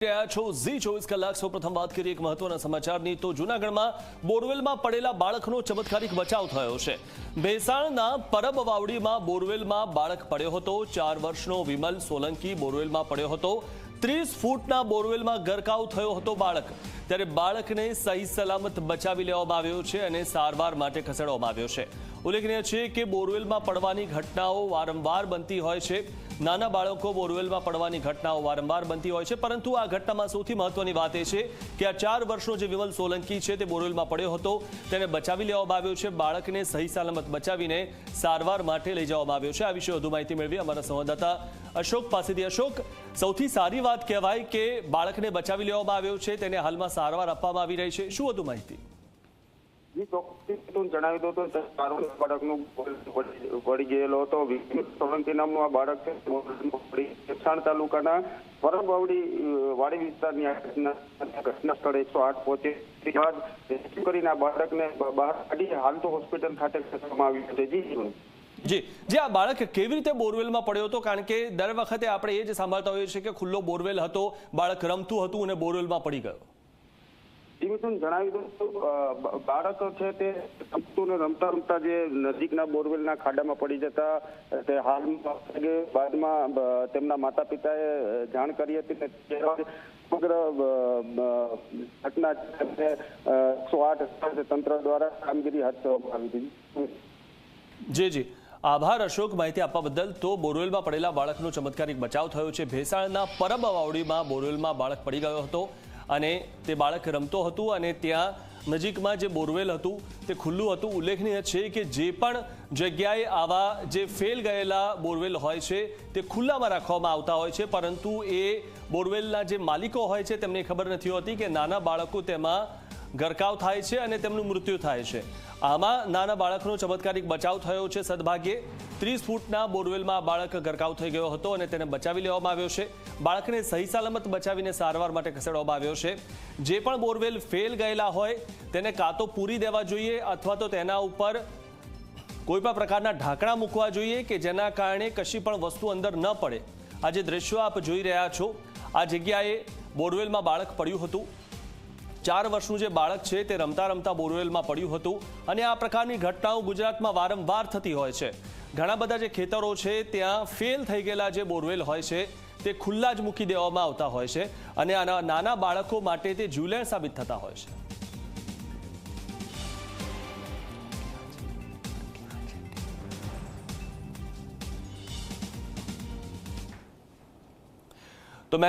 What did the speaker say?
ઝી ચોવીસ કલાક સૌ પ્રથમ વાત કરીએ એક મહત્વના સમાચારની. તો જૂનાગઢમાં બોરવેલમાં પડેલા બાળકનો ચમત્કારિક બચાવ થયો છે. ભેસાણના પરબ વાવડીમાં બોરવેલમાં બાળક પડ્યો હતો. ચાર વર્ષનો વિમલ સોલંકી બોરવેલમાં પડ્યો હતો. ત્રીસ ફૂટના બોરવેલમાં ગરકાવ થયો હતો બાળક. ત્યારે બાળકને સહી સલામત બચાવી લેવામાં આવ્યો છે અને સારવાર માટે ખસેડવામાં આવ્યો છે. ઉલ્લેખનીય છે કે બોરવેલમાં પડવાની ઘટનાઓ વારંવાર બનતી હોય છે. નાના બાળકો બોરવેલમાં પડવાની ઘટનાઓ વારંવાર બનતી હોય છે, પરંતુ આ ઘટનામાં સૌથી મહત્વની વાત એ છે કે આ ચાર વર્ષનો જે વિમલ સોલંકી છે તે બોરવેલમાં પડ્યો હતો. તેને બચાવી લેવામાં આવ્યો છે, બાળકને સહી સલામત બચાવીને સારવાર માટે લઈ જવામાં આવ્યો છે. આ વિશે વધુ માહિતી મેળવી અમારા સંવાદદાતા અશોક પાસેથી. અશોક, સૌથી સારી વાત કહેવાય કે બાળકને બચાવી લેવામાં આવ્યો છે, તેને હાલમાં સારવાર આપવામાં આવી રહી છે. શું વધુ માહિતી? બાળકનું હાલ તો હોસ્પિટલ ખાતે ખસેડવામાં આવ્યું છે. જે, આ બાળક કેવી રીતે બોરવેલમાં પડ્યો હતો? કારણ કે દર વખતે આપણે એ જ સાંભળતા હોઈએ છીએ કે ખુલ્લો બોરવેલ હતો, બાળક રમતું હતું અને બોરવેલમાં પડી ગયો. જી જણાવી દઉં તો બાળક છે તે રમતું રમતા રમતા જે નજીકના બોરવેલના ખાડામાં પડી જતા, તે હાલમાં બાદમાં તેમના માતા પિતાએ જાણ કરી હતી ને સમગ્ર ઘટના એકસો આઠ તંત્ર દ્વારા કામગીરી હાથ ધરવામાં આવી હતી. જી જી. આભાર, અશોક. માહિતી આપવા બદલ તો બોરવેલમાં પડેલા બાળકનો ચમત્કારિક બચાવ થયો છે. ભેસાણના પરબ વાવડીમાં બોરવેલમાં બાળક પડી ગયો હતો. અને તે બાળક રમતો હતું અને ત્યાં નજીકમાં જે બોરવેલ હતું, તે ખુલ્લું હતું. ઉલ્લેખનીય છે કે જે પણ જગ્યાએ આવા જે ફેલ ગયેલા બોરવેલ હોય છે, તે ખુલ્લામાં રાખવામાં આવતા હોય છે. પરંતુ એ બોરવેલના જે માલિકો હોય છે, તેમને ખબર નથી હોતી કે નાના બાળકો તેમાં ગરકાવ થાય છે અને તેમનું મૃત્યુ થાય છે. આમાં નાના બાળકનો ચમત્કારિક બચાવ થયો છે. સદભાગ્યે ત્રીસ ફૂટના બોરવેલમાં બાળક ગરકાવ થઈ ગયો હતો અને તેને બચાવી લેવામાં આવ્યો છે. બાળકને સહી સલામત બચાવીને સારવાર માટે ખસેડવામાં આવ્યો છે. જે પણ બોરવેલ ફેલ ગયેલા હોય, તેને કાં તો પૂરી દેવા જોઈએ અથવા તો તેના ઉપર કોઈ પણ પ્રકારના ઢાંકણા મૂકવા જોઈએ કે જેના કારણે કશી પણ વસ્તુ અંદર ન પડે. આ જે દ્રશ્યો આપ જોઈ રહ્યા છો, આ જગ્યાએ બોરવેલમાં બાળક પડ્યું હતું. ચાર વર્ષનું જે બાળક છે તે રમતા રમતા બોરવેલમાં પડ્યું હતું અને આ પ્રકારની ઘટનાઓ ગુજરાતમાં વારંવાર થતી હોય છે. ઘણા બધા જે ખેતરો છે ત્યાં ફેલ થઈ ગયેલા જે બોરવેલ હોય છે તે ખુલ્લા જ મૂકી દેવામાં આવતા હોય છે અને આના નાના બાળકો માટે તે જીવલેણ સાબિત થતા હોય છે.